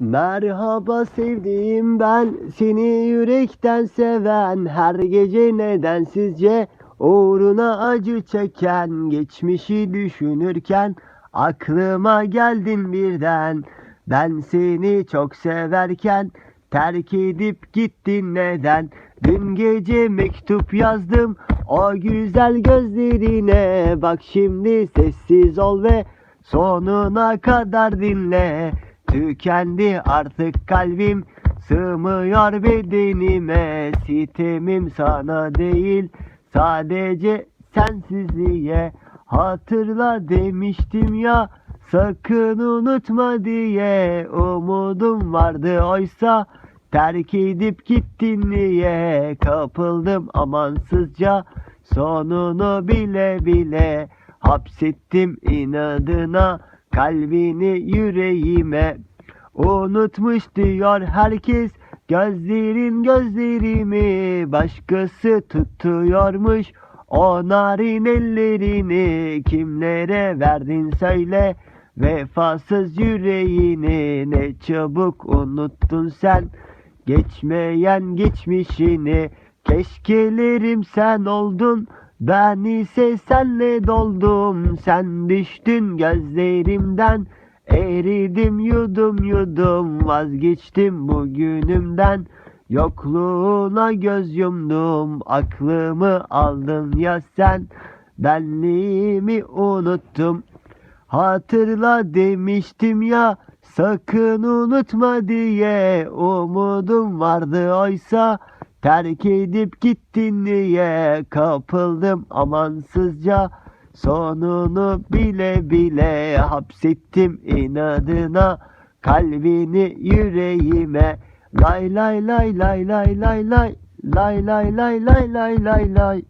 Merhaba sevdiğim ben seni yürekten seven her gece nedensizce uğruna acı çeken geçmişi düşünürken aklıma geldin birden. Ben seni çok severken terk edip gittin neden? Dün gece mektup yazdım o güzel gözlerine. Bak şimdi sessiz ol ve sonuna kadar dinle Tükendi artık kalbim Sığmıyor bedenime Sitemim sana değil Sadece sensizliğe. Hatırla demiştim ya Sakın unutma diye. Umudum vardı oysa Terk edip gittin niye? Kapıldım amansızca Sonunu bile bile Hapsettim inadına kalbini yüreğime. Unutmuş diyor herkes gözlerin gözlerimi. Başkası tutuyormuş o narin ellerini. Kimlere verdin söyle vefasız yüreğini. Ne çabuk unuttun sen geçmeyen geçmişini. Keşkelerim sen oldun ben ise senle doldum Sen düştün gözlerimden. Eridim yudum yudum Vazgeçtim bugünümden Yokluğuna göz yumdum Aklımı aldın ya sen. Benliğimi unuttum Hatırla demiştim ya. Sakın unutma diye Umudum vardı oysa Terk edip gittin diye kapıldım amansızca Sonunu bile bile hapsettim inadına Kalbini yüreğime Lay lay lay lay lay lay lay Lay lay lay lay lay lay lay